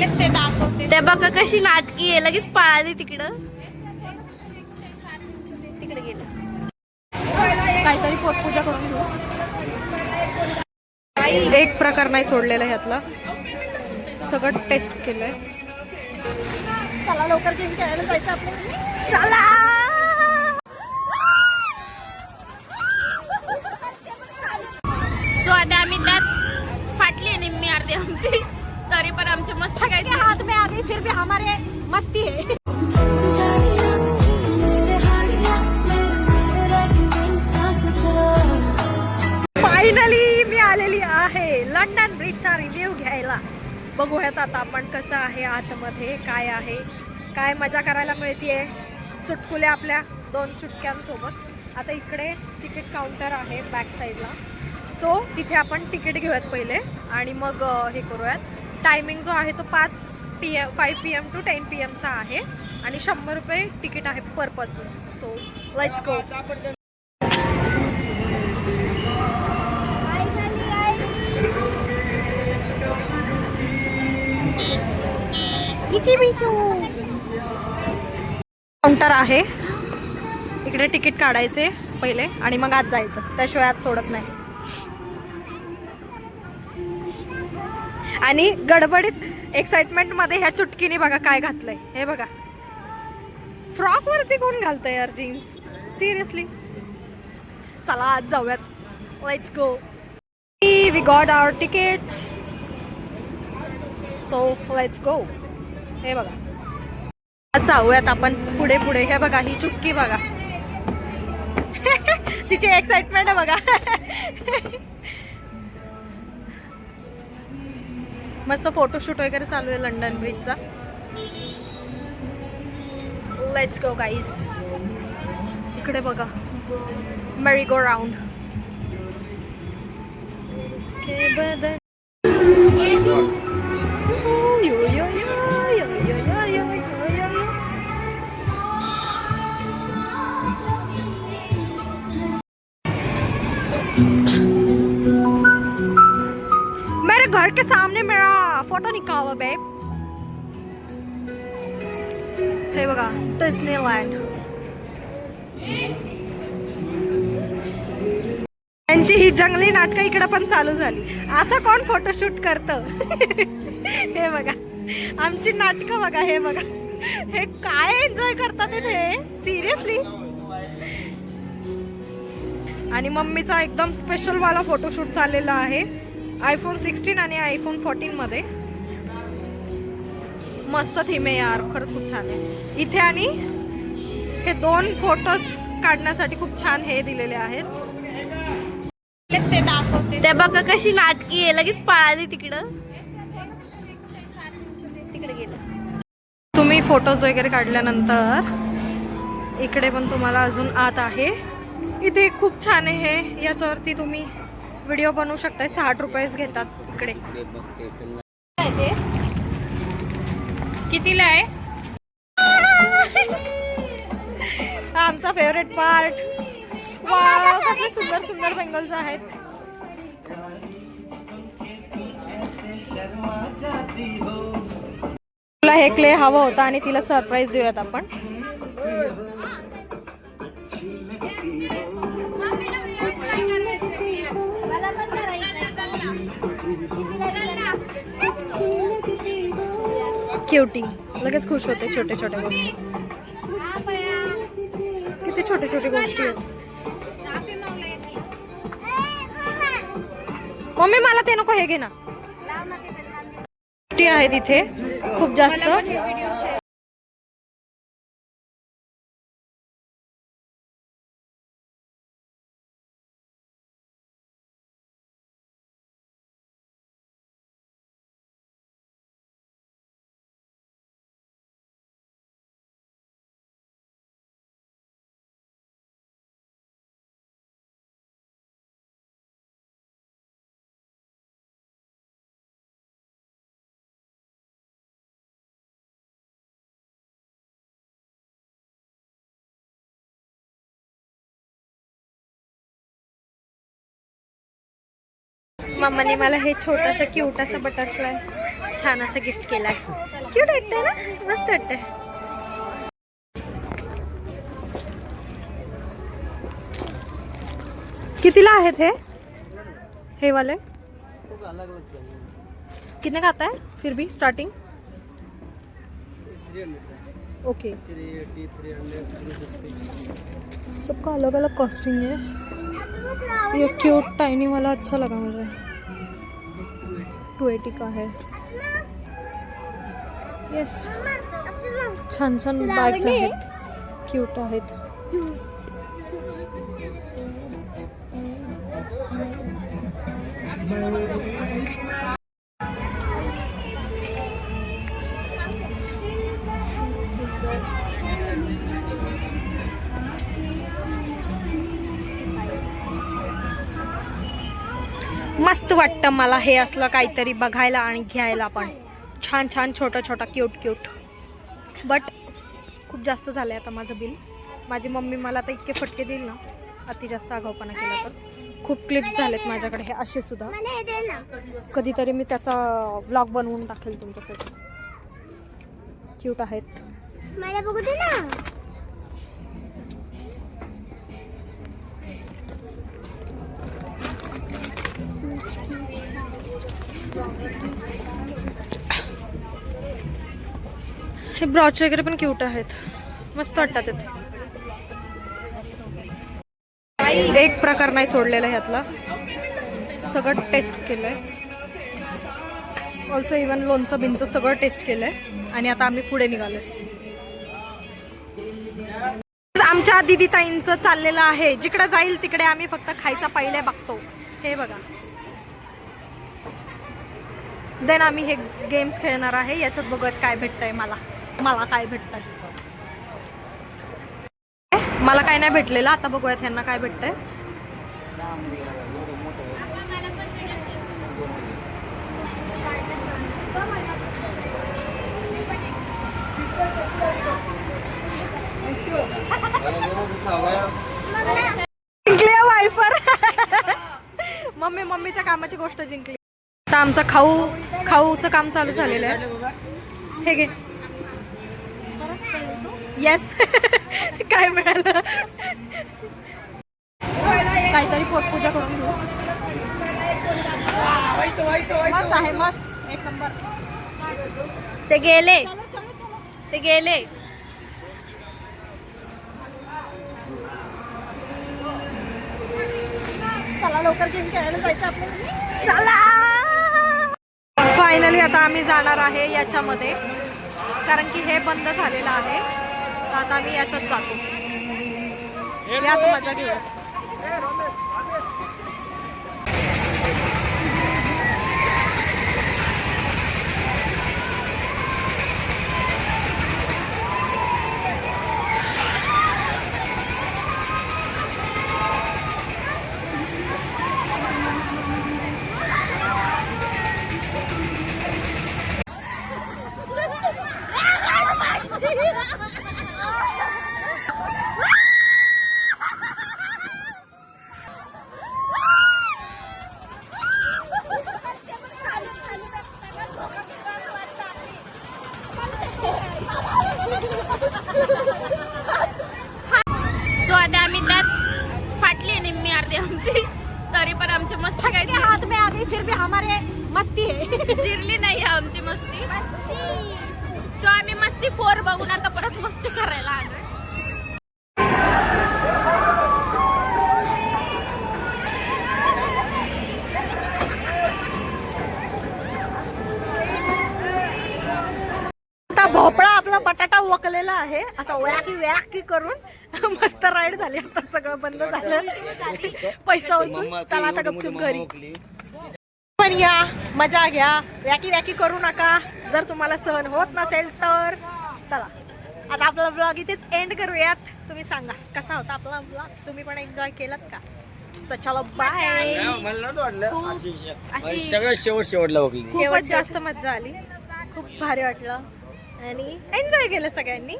ते बघा कशी नाटकी आहे. लगेच पळाली तिकडं. तिकडे गेलं. काहीतरी पोटपूजा करून घेऊ. एक प्रकार नाही सोडलेला ह्यातला. सगळं टेस्ट केलंय. चला लवकर गेम खेळायला जायचं आपल्याला. चला! सो आता आम्ही त्यात फाटली निम्मी अर्धी आमची. तरी पण आमचे मस्त काय हात में आगे फिर भी हमारे मस्ती है. फायनली मी आलेली आहे लंडन ब्रिजचा रिव्ह्यू घ्यायला. बघूयात आता आपण कसं आहे आतमध्ये काय आहे. काय मजा करायला मिळतीये? चुटकुले आपल्या दोन चुटक्यांसोबत. आता इकडे तिकीट काउंटर आहे बॅक साईडला सो तिथे आपण तिकीट घेऊयात पहिले. आणि मग हे करूयात. टायमिंग जो आहे तो पाच P M five P M to ten P एमचा आहे. आणि शंभर रुपये तिकीट आहे per person so let's go counter आहे. इकडे तिकीट काढायचे पहिले आणि मग आत जायचं. त्याशिवाय आत सोडत नाही. आणि गडबडीत एक्साइटमेंटमध्ये ह्या चुटकीने बघा काय घातलंय. हे बघा. फ्रॉक वरती कोण घालतंय यार जीन्स सिरियसली चला आज जाऊयात. Let's go we got our tickets so let's go हे बघा. आज जाऊयात आपण पुढे पुढे. हे बघा ही चुटकी बघा. तिची एक्साइटमेंट आहे बघा. मस्त फोटोशूट वगैरे चालू आहे लंडन ब्रिजचा लेट्स गो गाईस इकडे बघा. मेरी गो राऊंड मेरा फोटो निकालो बेब हे बघा डिस्नीलँड त्यांची ही जंगली नाटकं इकडं पण चालू झाली. असं कोण फोटोशूट करतं? हे बघा आमची नाटकं बघा हे बघा. हे काय एन्जॉय करतात हे? सिरियसली आणि मम्मीचा एकदम स्पेशल वाला फोटोशूट चाललेला आहे. आयफोन सिक्स्टीन आणि आयफोन फोर्टीन मध्ये. मस्त थीम आहे यार खरंच खूप छान आहे. इथे आणि हे दोन फोटोज काढण्यासाठी खूप छान हे दिलेले आहेत. ते बघा कशी नाटकी आहे लगेच पळाली तिकडं. तिकडे गेलं. तुम्ही फोटोज वगैरे काढल्यानंतर इकडे पण तुम्हाला अजून आत आहे. इथे खूप छान आहे हे याच्यावरती तुम्ही व्हिडिओ बनवू शकताय साठ रुपयेच घेतात इकडे. कितीला आहे? आमचा फेवरेट पार्ट वा कसले सुंदर सुंदर बेंगल्स आहेत. तुला हे क्ले हवं होतं आणि तिला सरप्राईज देऊयात आपण. क्युटी लगेच खुश होते छोटे छोटे गोष्टी. किती छोटे छोटे गोष्टी आहेत. मम्मी मला ते नको हे घे ना. गोष्टी आहेत इथे. खूप जास्त. मम्माने मला हे छोटंसं क्यूट असं बटरफ्लाय छान असं गिफ्ट केलंय. क्यूट वाटतंय ना? मस्त वाटतंय. कितीला आहेत हे? हे वाले? कितने का आता है? फिर भी स्टार्टिंग ओके सबका अलग अलग कॉस्टिंग है। ये क्यूट टाइनी वाला अच्छा लगा मुझे। टू एटी का है। यस छान छान बाइक क्यूट आहेत मस्त वाटतं मला हे असलं काहीतरी बघायला आणि घ्यायला पण. छान छान छोटं छोटं क्यूट क्यूट बट खूप जास्त झालं आहे आता माझं बिल. माझी मम्मी मला आता इतके फटके देईल ना. अति जास्त आगाऊपणा केला तर. खूप क्लिप्स झालेत माझ्याकडे हे असे सुद्धा. कधीतरी मी त्याचा ब्लॉग बनवून टाकेल तुमच्यासाठी. क्यूट आहेत. मला बघू दे ना. हे ब्रॉच वगैरे पण क्यूट आहेत. मस्त वाटतात इथे. एक प्रकार नाही सोडलेला ह्यातला सगळं टेस्ट केलंय. ऑल्सो इवन लोणचं बिंच सगळं टेस्ट केलंय. आणि आता आम्ही पुढे निघालोय. आमच्या दिदीताईंचं चाललेलं आहे. जिकडे जाईल तिकडे आम्ही फक्त खायचा पहिले बघतो. हे बघा. देन आम्ही हे गेम्स खेळणार आहे. याच्यात बघत काय भेटतंय मला. मला काय भेटतंय. मला काय नाही भेटलेलं. आता बघूयात ह्यांना काय भेटतंय. जिंकली वायफर. मम्मी मम्मीच्या कामाची गोष्ट जिंकली. आता आमचं खाऊ खाऊचं काम चालू झालेलं आहे. हे घे. येस काय मिळालं? काहीतरी पोटपूजा करून घेऊ. मस्त आहे मस्त. एक नंबर. ते गेले. ते गेले. चला लवकर गेम खेळायला जायचं आपल्याला. चला! फायनली आता आम्ही जाणार आहे याच्यामध्ये. कारण की हे बंद झालेलं आहे. तर आता आम्ही याच्यात जातो. यात मजा घेऊ मस्ती? सो आम्ही मस्ती फोर बघून आता परत मस्ती करायला आलोय. आता भोपळा आपला बटाटा वकलेला आहे. असा वॅकी वॅकी करून मस्त राईड झाली. आता सगळं बंद झालं. पैसा वसूल चला आता गपचूप घरी. पण या. मजा घ्या. वॅकी वॅकी करू नका. जर तुम्हाला सहन होत नसेल तर. चला. आता आपला ब्लॉग इथेच एंड करूयात. तुम्ही सांगा कसा होता आपला ब्लॉग तुम्ही पण एन्जॉय केलात का? So, चलो बाय सगळं शेवट शेवटला जास्त मजा आली. खूप भारी वाटलं. आणि एन्जॉय केलं सगळ्यांनी.